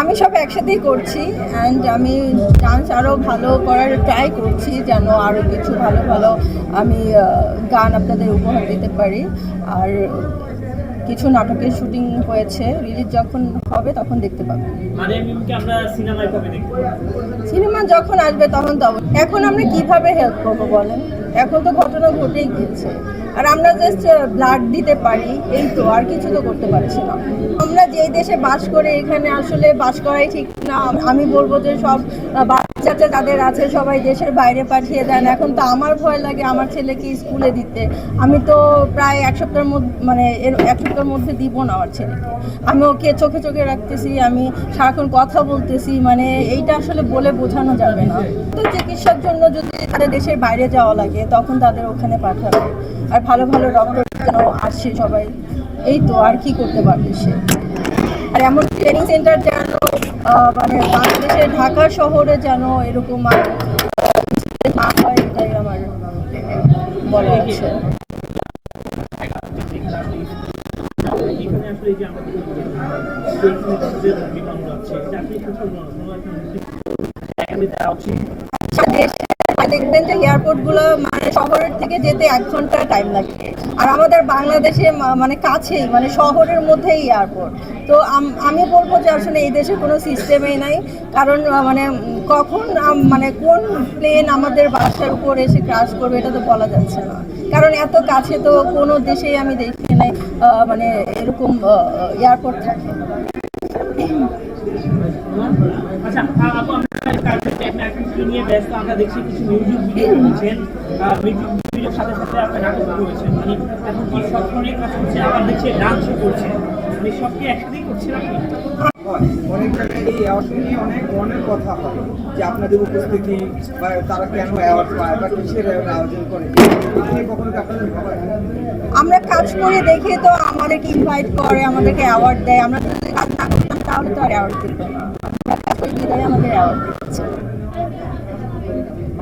আমি সব একসাথেই করছি অ্যান্ড আমি ডান্স আরও ভালো করার ট্রাই করছি যেন আরও কিছু ভালো ভালো আমি গান আপনাদের উপহার দিতে পারি। আর কিছু নাটকের শুটিং হয়েছে রিলিজ যখন হবে তখন দেখতে দেখব? সিনেমা যখন আসবে তখন তো এখন আমরা কীভাবে হেল্প করব বলেন? এখন তো ঘটনা ঘটেই গিয়েছে। আর আমরা জাস্ট ব্লাড দিতে পারি এই তো আর কিছু তো করতে পারছি না। আমরা যেই দেশে বাস করে এখানে আসলে বাস করাই ঠিক না। আমি বলব যে সব আহ, বাচ্চা যাদের আছে সবাই দেশের বাইরে পাঠিয়ে দেন। এখন তো আমার ভয় লাগে আমার ছেলেকে স্কুলে দিতে। আমি তো প্রায় এক সপ্তাহের মধ্যে মানে এর এক সপ্তাহের মধ্যে দিব না আমার ছেলেকে। আমি ওকে চোখে চোখে রাখতেছি আমি সারাক্ষণ কথা বলতেছি মানে এইটা আসলে বলে বোঝানো যাবে না। তো চিকিৎসার জন্য যদি তাদের দেশের বাইরে যাওয়া লাগে তখন তাদের ওখানে পাঠাবে। আর ভালো ভালো ডক্টর আসছে সবাই এই তো আর কি করতে পারবে সে? আর এমন ট্রেনিং সেন্টার যেন মানে বাংলাদেশের ঢাকা শহরে যেন এরকম আর না হয় এটাই আমার বলা আছে উচিত দেশে দেখবেন যে এয়ারপোর্টগুলো মানে শহরের থেকে যেতে এক ঘণ্টা টাইম লাগে। আর আমাদের বাংলাদেশে মানে কাছেই মানে শহরের মধ্যেই এয়ারপোর্ট। তো আমি বলব যে আসলে এই দেশে কোনো সিস্টেমই নাই। কারণ মানে কখন মানে কোন প্লেন আমাদের বাসার উপর এসে ক্রাশ করবে এটা তো বলা যাচ্ছে না। কারণ এত কাছে তো কোনো দেশেই আমি দেখি নাই মানে এরকম এয়ারপোর্ট থাকে। আচ্ছা ব্যস্ত আমরা দেখছি কিছু মিউজিক ভিডিও করেছেন মিউজিক ভিডিওর সাথে সাথে আপনি নাটক করেছেন মানে এখন কি সব ধরনের কাজ করছেন আবার দেখছি ডান্সও করছেন মানে সব কি একসাথেই করছেন আপনি অনেক জায়গায় এই অ্যাওয়ার্ড নিয়ে অনেক ধরনের কথা হয় যে আপনাদের উপস্থিতি বা তারা কেন অ্যাওয়ার্ড পায় বা কিসের আয়োজন করে। কখনো আপনাদের আমরা কাজ করে দেখে তো আমাদেরকে ইনভাইট করে আমাদেরকে অ্যাওয়ার্ড দেয়। আমরা যদি কাজ না করতাম তাহলে তো আর অ্যাওয়ার্ড দিত না। আমরা কাজ করে আমাদের অ্যাওয়ার্ড দিচ্ছে।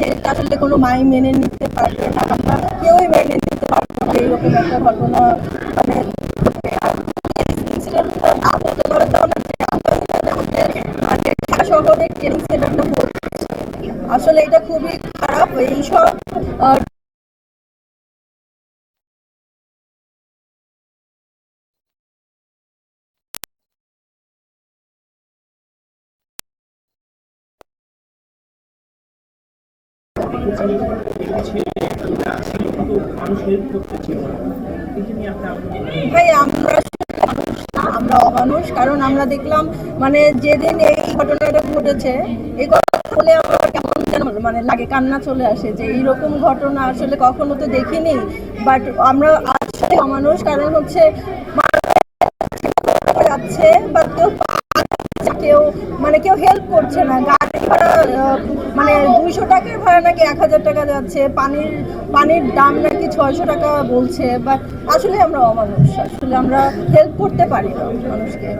সেটা আসলে কোনো মাই মেনে নিতে পারবে না। আমরা কেউই মেনে নিতে পারব না এইরকম একটা ঘটনা। মানে আসলে এটা খুবই খারাপ। এইসব কারণ আমরা দেখলাম মানে যেদিন এই ঘটনাটা ঘটেছে, এই কেমন যেন মানে লাগে, কান্না চলে আসে যে এইরকম ঘটনা আসলে কখনো তো দেখিনি। বাট আমরা আসলে অমানুষ, কারণ হচ্ছে যাচ্ছে বা কেউ মানে কেউ হেল্প করছে না। ভাড়া নাকি এক হাজার টাকা যাচ্ছে, পানির পানির দাম নাকি ছয়শো টাকা বলছে বা আসলে আমরা অমানুষ, আসলে আমরা হেল্প করতে পারি না মানুষকে।